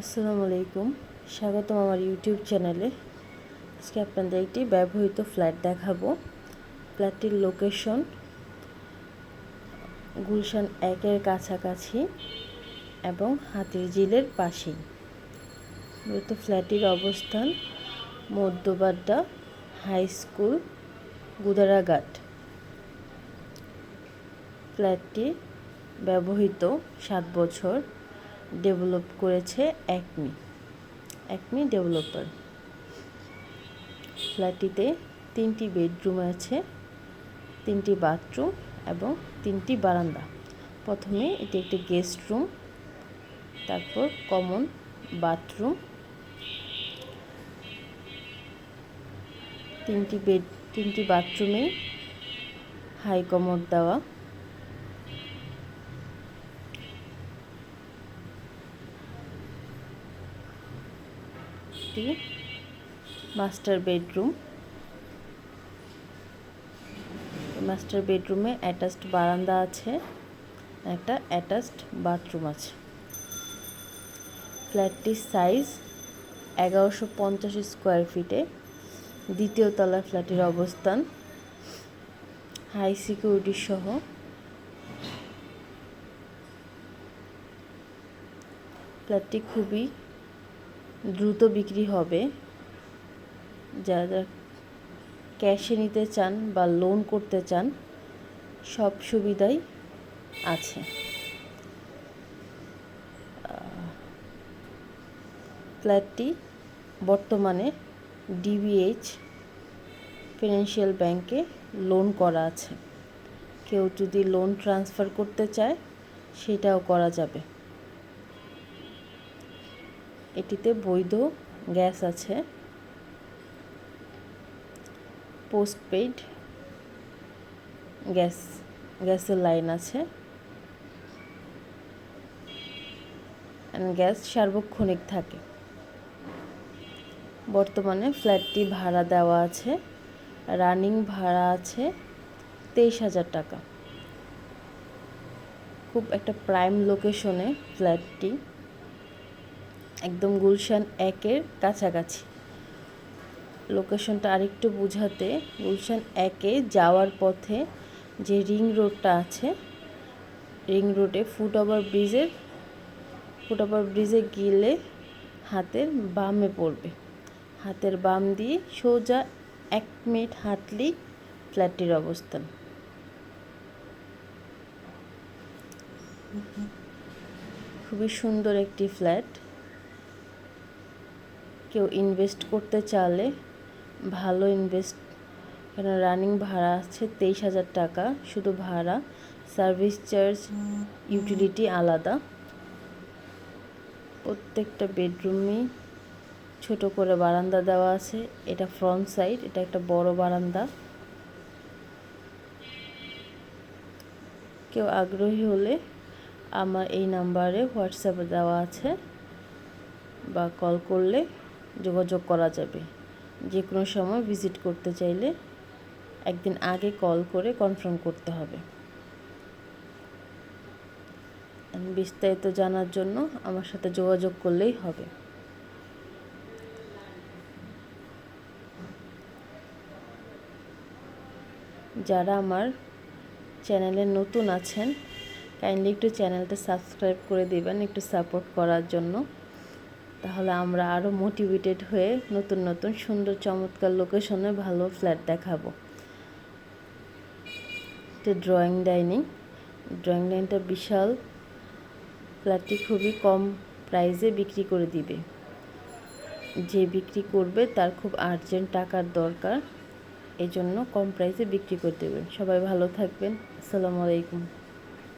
আসসালামু আলাইকুম। স্বাগতম আমার ইউটিউব চ্যানেলে। আজকে আপনাদের একটি ব্যবহৃত ফ্ল্যাট দেখাবো। ফ্ল্যাটটির লোকেশন গুলশান একের কাছাকাছি এবং হাতির ঝিলের পাশেই। মূলত ফ্ল্যাটটির অবস্থান মধ্যবাড্ডা হাই স্কুল গুদারাঘাট। ফ্ল্যাটটি ব্যবহৃত সাত বছর ডেভেলপ করেছে একমি একমি ডেভেলপার ফ্ল্যাটটিতে তিনটি বেডরুম আছে, তিনটি বাথরুম এবং তিনটি বারান্দা। প্রথমে এটি একটি গেস্ট রুম, তারপর কমন বাথরুম। তিনটি বেড, তিনটি বাথরুমে হাই কমোড দেওয়া। একটি মাস্টার বেডরুম মাস্টার বেডরুমে অ্যাটাচড বারান্দা আছে, একটা অ্যাটাচড বাথরুম আছে। ফ্ল্যাটটির সাইজ এগারোশো পঞ্চাশ স্কোয়ার ফিটে দ্বিতীয় তলা ফ্ল্যাটের অবস্থান। হাই সিকিউরিটি সহ। ফ্ল্যাটটি খুবই দ্রুত বিক্রি হবে। যারা ক্যাশে নিতে চান বা লোন করতে চান, সব সুবিধাই আছে। ফ্ল্যাটটি বর্তমানে ডিবিএইচ ফিনান্সিয়াল ব্যাংকে লোন করা আছে। কেউ যদি লোন ট্রান্সফার করতে চায়, সেটাও করা যাবে। এটিতে বৈধ গ্যাস আছে। পোস্টপেইড গ্যাস, গ্যাসের লাইন আছে। গ্যাস সার্বক্ষণিক থাকে। বর্তমানে ফ্ল্যাটটি ভাড়া দেওয়া আছে। রানিং ভাড়া আছে তেইশ হাজার টাকা। খুব একটা প্রাইম লোকেশনে ফ্ল্যাটটি একদম গুলশান একের কাছাকাছি। লোকেশনটা আরেকটু বোঝাতে, গুলশান একে যাওয়ার পথে যে রিং রোডটা আছে, রিং রোডে ফুট ওভার ব্রিজের, ফুট ওভার ব্রিজে গেলে হাতের বামে পড়বে। হাতের বাম দিয়ে সোজা এক মিনিট হাঁটলেই ফ্ল্যাটটির অবস্থান। খুবই সুন্দর একটি ফ্ল্যাট। কেউ ইনভেস্ট করতে চাইলে ভালো ইনভেস্ট এখানে রানিং ভাড়া আছে তেইশ হাজার টাকা, শুধু ভাড়া সার্ভিস চার্জ ইউটিলিটি আলাদা। প্রত্যেকটা বেডরুমেই ছোট করে বারান্দা দেওয়া আছে, এটা ফ্রন্ট সাইড এটা একটা বড় বারান্দা। কেউ আগ্রহী হলে আমার এই নাম্বারে হোয়াটসঅ্যাপে দেওয়া আছে, বা কল করলে যোগাযোগ করা যাবে। যে কোনো সময় ভিজিট করতে চাইলে একদিন আগে কল করে কনফার্ম করতে হবে। বিস্তারিত জানার জন্য আমার সাথে যোগাযোগ করলেই হবে। যারা আমার চ্যানেলে নতুন আছেন কাইন্ডলি একটু চ্যানেলটা সাবস্ক্রাইব করে দেবেন, একটু সাপোর্ট করার জন্য। তাহলে আমরা আরও মোটিভেটেড হয়ে নতুন নতুন সুন্দর চমৎকার লোকেশনে ভালো ফ্ল্যাট দেখাবো। ড্রয়িং ডাইনিং ড্রয়িং ডাইনিংটা বিশাল। ফ্ল্যাটটি খুবই কম প্রাইসে বিক্রি করে দিবে। যে বিক্রি করবে তার খুব আর্জেন্ট টাকার দরকার। এই জন্য কম প্রাইসে বিক্রি করে দেবেন। সবাই ভালো থাকবেন। আসসালামু আলাইকুম।